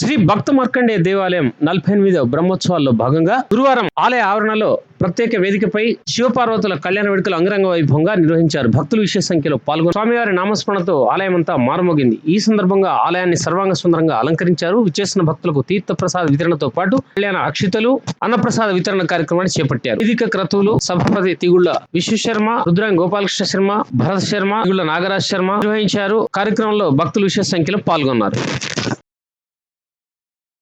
శ్రీ భక్త మార్కండే దేవాలయం నలభై ఎనిమిదవ బ్రహ్మోత్సవాల్లో భాగంగా గురువారం ఆలయ ఆవరణలో ప్రత్యేక వేదికపై శివపార్వతుల కళ్యాణ వేడుకలు అంగరంగ వైభవంగా నిర్వహించారు. భక్తులు విశేష సంఖ్యలో పాల్గొని స్వామివారి నామస్మరణతో ఆలయం అంతా మారుమోగింది. ఈ సందర్భంగా ఆలయాన్ని సర్వాంగ సుందరంగా అలంకరించారు. విచ్చేసిన భక్తులకు తీర్థ ప్రసాద వితరణతో పాటు కళ్యాణ అక్షితలు అన్నప్రసాద వితరణ కార్యక్రమాన్ని చేపట్టారు. వేదిక క్రతువులు సభాపతి తిగుళ్ళ విశ్వశర్మ రుద్రాంగ్ గోపాలకృష్ణ శర్మ భరత్ శర్మ తిగుళ్ళ నాగరాజ్ శర్మ నిర్వహించారు. కార్యక్రమంలో భక్తులు విశేష సంఖ్యలో పాల్గొన్నారు.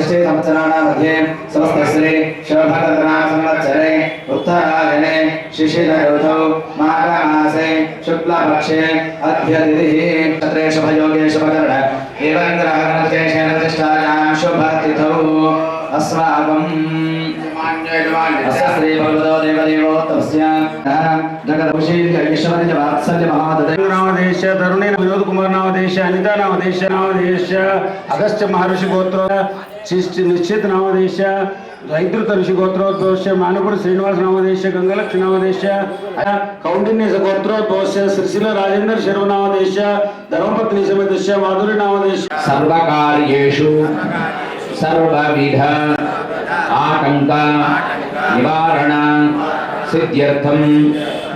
प्रभवादिषष्ठे संवत्सराणां मध्ये स्वस्तश्री शिवभगतनाम संवत्सरे उत्तरायणे शिशिरऋतौ माघमासे शुक्लपक्षे अध्यतिथिः तत्रे शुभयोगे शुभकर्ण। एवं ग्रहणविशेषेण प्रतिष्ठायां शुभतिथौ। अस्माकम् नामदेश तरुणी विनोद कुमार नामदेश अनिता नामदेश नामदेश अगस्त्य महर्षि गोत्र ಶಿಷ್ಟಿ ನಿಶ್ಚಿತ ನಾಮದೇಶ ಐತೃತಋಷಿ ಗೋತ್ರೋದ್ಭವಶ್ಯ ಮಾನಪುರ ಶ್ರೀನಿವಾಸ ನಾಮದೇಶ ಗಂಗಲಕ್ಷ್ಮಿ ನಾಮದೇಶ ಕೌಂಡಿನ್ಯ ಗೋತ್ರೋದ್ಭವಶ್ಯ ಶ್ರೀಶಿಲ ರಾಜೇಂದ್ರ ಶರ್ವ ನಾಮದೇಶ ಧರ್ಮಪತ್ನಿ ಸಮೇತಶ್ಯ ಮಾಧುರಿ ನಾಮದೇಶ ಸರ್ವ ಕಾರ್ಯೇಷು ಸರ್ವವಿಧ ಆತಂಕ ನಿವಾರಣ ಸಿದ್ಧ್ಯರ್ಥಂ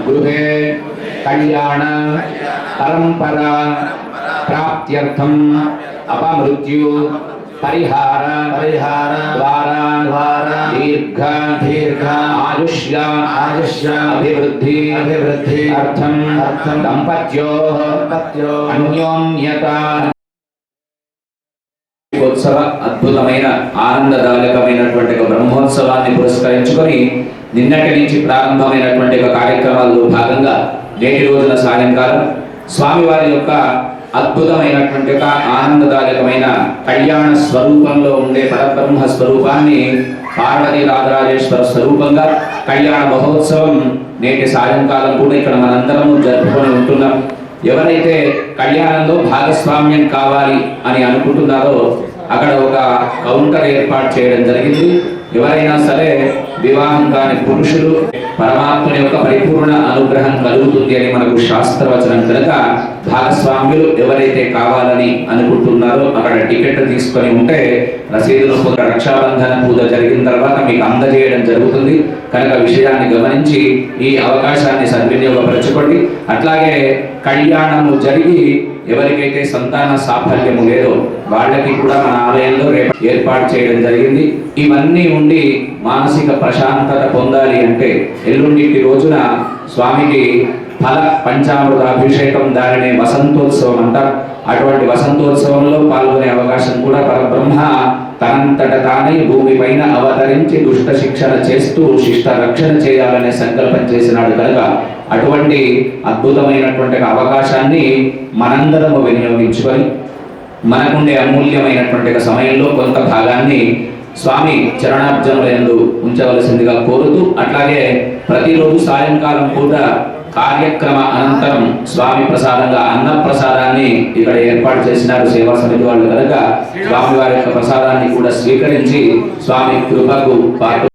ಗೃಹೆ ಕಲ್ಯಾಣ ಪರಂಪರಾ ಪ್ರಾಪ್ತ್ಯರ್ಥಂ ಅಪಮೃತ್ಯು పరిహార పరిహార ద్వారా ద్వారా దీర్ఘ దీర్ఘ ఆయుష్య ఆయుష్య అభివృద్ధి అభివృద్ధి అర్థం అర్థం దంపత్యో దంపత్యో అన్యోన్యత. బ్రహ్మోత్సవ అద్భుతమైన ఆనందదాయకమైనటువంటి ఒక బ్రహ్మోత్సవాన్ని పురస్కరించుకొని నిన్నటి నుంచి ప్రారంభమైనటువంటి ఒక కార్యక్రమాల్లో భాగంగా నేటి రోజున సాయంకాలం స్వామివారి యొక్క అద్భుతమైనటువంటి ఒక ఆనందదాయకమైన కళ్యాణ స్వరూపంలో ఉండే పరబ్రహ్మ స్వరూపాన్ని పార్వతి రాజరాజేశ్వర స్వరూపంగా కళ్యాణ మహోత్సవం నేటి సాయంకాలం కూడా ఇక్కడ మనందరము జరుపుకొని ఉంటున్నాం. ఎవరైతే కళ్యాణంలో భాగస్వామ్యం కావాలి అని అనుకుంటున్నారో అక్కడ ఒక కౌంటర్ ఏర్పాటు చేయడం జరిగింది. ఎవరైనా సరే వివాహం కాని పురుషులు పరమాత్మని యొక్క పరిపూర్ణ అనుగ్రహం కలుగుతుంది అని మనకు శాస్త్రవచనం కనుక భాగస్వామ్యులు ఎవరైతే కావాలని అనుకుంటున్నారో అక్కడ టికెట్ తీసుకొని ఉంటే రసీదులు పొంద రక్షాబంధన పూజ జరిగిన తర్వాత మీకు అందజేయడం జరుగుతుంది. కనుక విషయాన్ని గమనించి ఈ అవకాశాన్ని సద్వినియోగపరచుకోండి. అట్లాగే కళ్యాణము జరిగి ఎవరికైతే సంతాన సాఫల్యము లేదో వాళ్ళకి కూడా మన ఆలయంలో రేపు ఏర్పాటు చేయడం జరిగింది. ఇవన్నీ ఉండి మానసిక ప్రశాంతత పొందాలి అంటే ఎల్లుండిటి రోజున స్వామికి ఫల పంచామృత అభిషేకం దానిని వసంతోత్సవం అంటారు. అటువంటి వసంతోత్సవంలో పాల్గొనే అవకాశం కూడా పరబ్రహ్మ తనంతట తానై భూమి పైన అవతరించి దుష్ట శిక్షణ చేస్తూ శిష్ట రక్షణ చేయాలనే సంకల్పం చేసినాడు కనుక అటువంటి అద్భుతమైనటువంటి అవకాశాన్ని మనందరము వినియోగించుకొని మనకుండే అమూల్యమైనటువంటి సమయంలో కొంత భాగాన్ని స్వామి చరణార్జనులందు ఉంచవలసిందిగా కోరుతూ అట్లాగే ప్రతిరోజు సాయంకాలం పూట కార్యక్రమ అనంతరం స్వామి ప్రసాదంగా అన్న ప్రసాదాన్ని ఇక్కడ ఏర్పాటు చేసినారు సేవా సమితి వాళ్ళు కనుక. స్వామి వారి యొక్క ప్రసాదాన్ని కూడా స్వీకరించి స్వామి కృపకు పాటు